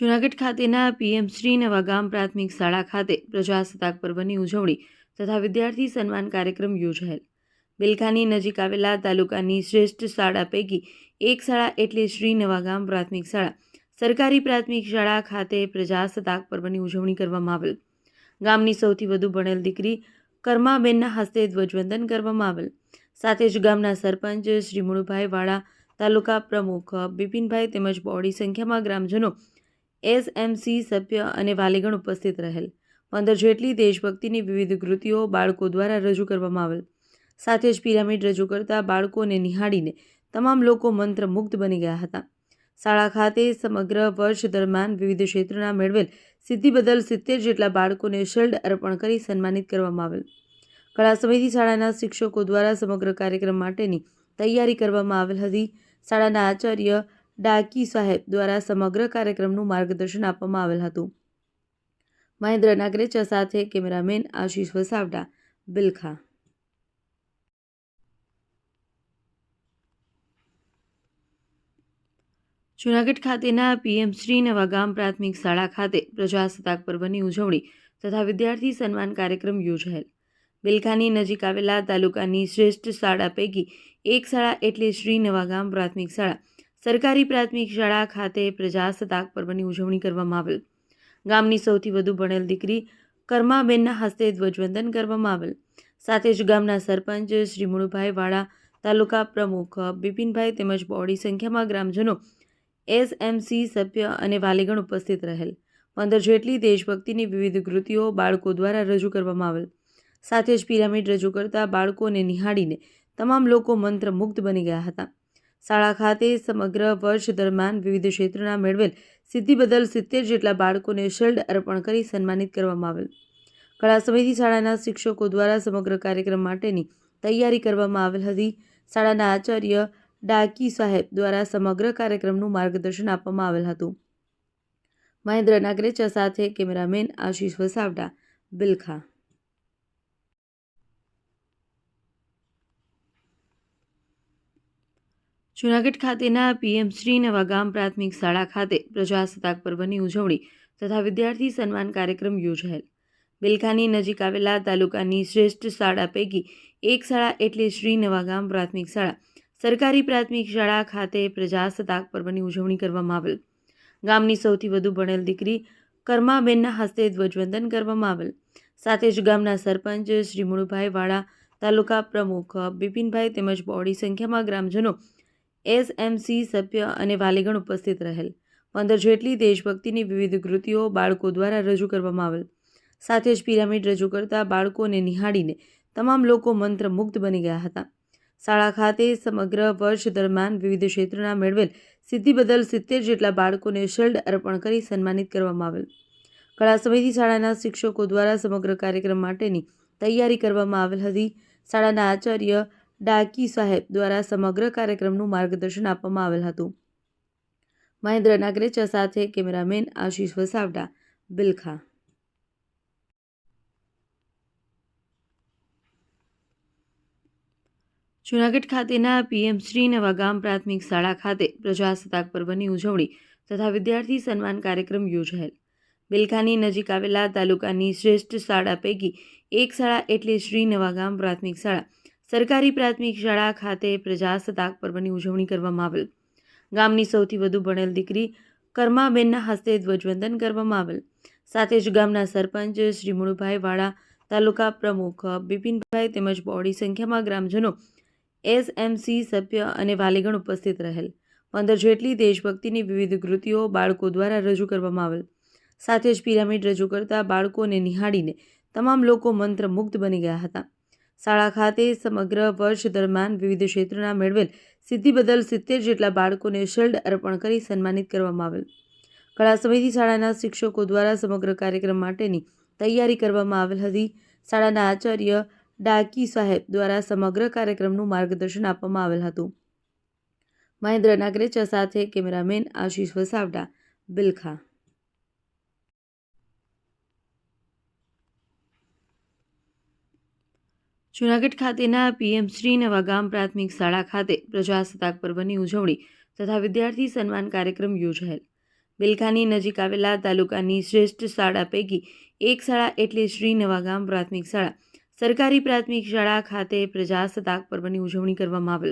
જૂનાગઢ ખાતેના પીએમ શ્રી નવાગામ પ્રાથમિક શાળા ખાતે પ્રજાસત્તાક પર્વની ઉજવણી તથા વિદ્યાર્થી સન્માન કાર્યક્રમ યોજાયેલ. બિલખાની નજીક આવેલા તાલુકાની શ્રેષ્ઠ શાળા પૈકી એક શાળા એટલે શ્રી નવાગામ પ્રાથમિક શાળા. સરકારી પ્રાથમિક શાળા ખાતે પ્રજાસત્તાક પર્વની ઉજવણી કરવામાં આવેલ. ગામની સૌથી વધુ ભણેલ દીકરી કર્માબેનના હસ્તે ધ્વજવંદન કરવામાં આવેલ. સાથે જ ગામના સરપંચ શ્રી મુળુભાઈ વાળા, તાલુકા પ્રમુખ બિપિનભાઈ તેમજ બોડી સંખ્યામાં ગ્રામજનો એસએમસી સભ્ય અને વાલીગણ ઉપસ્થિત રહેલ. પંદર જેટલી દેશભક્તિની વિવિધ કૃતિઓ બાળકો દ્વારા રજૂ કરવામાં આવેલ. સાથે જ પિરામિડ રજૂ કરતા બાળકોને નિહાળીને તમામ લોકો મંત્રમુગ્ધ બની ગયા હતા. શાળા ખાતે સમગ્ર વર્ષ દરમિયાન વિવિધ ક્ષેત્રના મેળવેલ સિદ્ધિ બદલ સિત્તેર જેટલા બાળકોને શિલ્ડ અર્પણ કરી સન્માનિત કરવામાં આવેલ. કળા સમિતિ શાળાના શિક્ષકો દ્વારા સમગ્ર કાર્યક્રમ માટેની તૈયારી કરવામાં આવેલ હતી. શાળાના આચાર્ય ડાકી સાહેબ દ્વારા સમગ્ર કાર્યક્રમનું માર્ગદર્શન આપવામાં આવેલ હતું. મહેન્દ્ર નાગરેચા સાથે કેમેરામેન આશીષ વસાવડા, બિલખા. જૂનાગઢ ખાતેના પીએમ શ્રી નવાગામ પ્રાથમિક શાળા ખાતે પ્રજાસત્તાક પર્વની ઉજવણી તથા વિદ્યાર્થી સન્માન કાર્યક્રમ યોજાયેલ. બિલખાની નજીક આવેલા તાલુકાની શ્રેષ્ઠ શાળા પૈકી એક શાળા એટલે શ્રી નવાગામ પ્રાથમિક શાળા. સરકારી પ્રાથમિક શાળા ખાતે પ્રજાસત્તાક પર્વની ઉજવણી કરવામાં આવેલ. ગામની સૌથી વધુ ભણેલ દીકરી કર્માબેનના હસ્તે ધ્વજવંદન કરવામાં આવેલ. સાથે જ ગામના સરપંચ શ્રી મુળુભાઈ વાળા, તાલુકા પ્રમુખ બિપિનભાઈ તેમજ બોડી સંખ્યામાં ગ્રામજનો, એસએમસી સભ્ય અને વાલીગણ ઉપસ્થિત રહેલ. પંદર જેટલી દેશભક્તિની વિવિધ કૃતિઓ બાળકો દ્વારા રજૂ કરવામાં આવેલ. સાથે જ પિરામિડ રજૂ કરતા બાળકોને નિહાળીને તમામ લોકો મંત્રમુગ્ધ બની ગયા હતા. શાળા ખાતે સમગ્ર વર્ષ દરમિયાન વિવિધ ક્ષેત્રના મેળવેલ સિદ્ધિ બદલ સિત્તેર જેટલા બાળકોને શિલ્ડ અર્પણ કરી સન્માનિત કરવામાં આવેલ. કળા સમિતિ શાળાના શિક્ષકો દ્વારા સમગ્ર કાર્યક્રમ માટેની તૈયારી કરવામાં આવેલ હતી. શાળાના આચાર્ય ડાકી સાહેબ દ્વારા સમગ્ર કાર્યક્રમનું માર્ગદર્શન આપવામાં આવેલ હતું. મહેન્દ્ર નાગરેચા સાથે કેમેરામેન આશીષ વસાવડા, બિલખા. જૂનાગઢ ખાતેના પીએમ શ્રી નવાગામ પ્રાથમિક શાળા ખાતે પ્રજાસત્તાક પર્વની ઉજવણી તથા વિદ્યાર્થી સન્માન કાર્યક્રમ યોજાયેલ. બિલખાની નજીક આવેલા તાલુકાની શ્રેષ્ઠ શાળા પૈકી એક શાળા એટલે શ્રી નવાગામ પ્રાથમિક શાળા. સરકારી પ્રાથમિક શાળા ખાતે પ્રજાસત્તાક પર્વની ઉજવણી કરવામાં આવેલ. ગામની સૌથી વધુ ભણેલ દીકરી કર્માબેનના હસ્તે ધ્વજવંદન કરવામાં આવેલ. સાથે જ ગામના સરપંચ શ્રી મુળુભાઈ વાળા, તાલુકા પ્રમુખ બિપિનભાઈ તેમજ બોડી સંખ્યામાં ગ્રામજનો એસએમસી સભ્ય અને વાલીગણ ઉપસ્થિત રહેલ. પંદર જેટલી દેશભક્તિની વિવિધ કૃતિઓ બાળકો દ્વારા રજૂ કરવામાં આવેલ. સાથે જ પિરામિડ રજૂ કરતા બાળકોને નિહાળીને તમામ લોકો મંત્રમુગ્ધ બની ગયા હતા. શાળા ખાતે સમગ્ર વર્ષ દરમિયાન વિવિધ ક્ષેત્રના મેળવેલ સિદ્ધિ બદલ સિત્તેર જેટલા બાળકોને શિલ્ડ અર્પણ કરી સન્માનિત કરવામાં આવેલ. કળા સમિતિ શાળાના શિક્ષકો દ્વારા સમગ્ર કાર્યક્રમ માટેની તૈયારી કરવામાં આવેલ હતી. શાળાના આચાર્ય ડાકી સાહેબ દ્વારા સમગ્ર કાર્યક્રમનું માર્ગદર્શન આપવામાં આવેલ હતું. મહેન્દ્ર નાગરેચા સાથે કેમેરામેન આશીષ વસાવડા, બિલખા. જૂનાગઢ ખાતેના પીએમ શ્રી નવાગામ પ્રાથમિક શાળા ખાતે પ્રજાસત્તાક પર્વની ઉજવણી તથા વિદ્યાર્થી સન્માન કાર્યક્રમ યોજાયેલ. બિલખાની નજીક આવેલા તાલુકાની શ્રેષ્ઠ શાળા પૈકી એક શાળા એટલે શ્રી નવાગામ પ્રાથમિક શાળા. સરકારી પ્રાથમિક શાળા ખાતે પ્રજાસત્તાક પર્વની ઉજવણી કરવામાં આવેલ. ગામની સૌથી વધુ ભણેલ દીકરી કર્માબેનના હસ્તે ધ્વજવંદન કરવામાં આવેલ. સાથે જ ગામના સરપંચ શ્રી મુળુભાઈ વાળા, તાલુકા પ્રમુખ બિપિનભાઈ તેમજ બહોળી સંખ્યામાં ગ્રામજનો એસએમસી સભ્ય અને વાલીગણ ઉપસ્થિત રહેલ. પંદર જેટલી દેશભક્તિની વિવિધ કૃતિઓ બાળકો દ્વારા રજૂ કરવામાં આવેલ. સાથે જ પિરામિડ રજૂ કરતા બાળકોને નિહાળીને તમામ લોકો મંત્રમુગ્ધ બની ગયા હતા. શાળા ખાતે સમગ્ર વર્ષ દરમિયાન વિવિધ ક્ષેત્રના મેળવેલ સિદ્ધિ બદલ સિત્તેર જેટલા બાળકોને શિલ્ડ અર્પણ કરી સન્માનિત કરવામાં આવેલ. કળા સમિતિ શાળાના શિક્ષકો દ્વારા સમગ્ર કાર્યક્રમ માટેની તૈયારી કરવામાં આવેલ હતી. શાળાના આચાર્ય ડાકી સાહેબ દ્વારા સમગ્ર કાર્યક્રમનું માર્ગદર્શન આપવામાં આવેલ હતું. મહેન્દ્ર નાગરેચા સાથે કેમેરામેન આશીષ વસાવડા, બિલખા. જૂનાગઢ ખાતેના પીએમ શ્રી નવાગામ પ્રાથમિક શાળા ખાતે પ્રજાસત્તાક પર્વની ઉજવણી તથા વિદ્યાર્થી સન્માન કાર્યક્રમ યોજાયેલ. બિલખાની નજીક આવેલા તાલુકાની શ્રેષ્ઠ શાળા પૈકી એક શાળા એટલે શ્રી નવાગામ પ્રાથમિક શાળા. સરકારી પ્રાથમિક શાળા ખાતે પ્રજાસત્તાક પર્વની ઉજવણી કરવામાં આવેલ.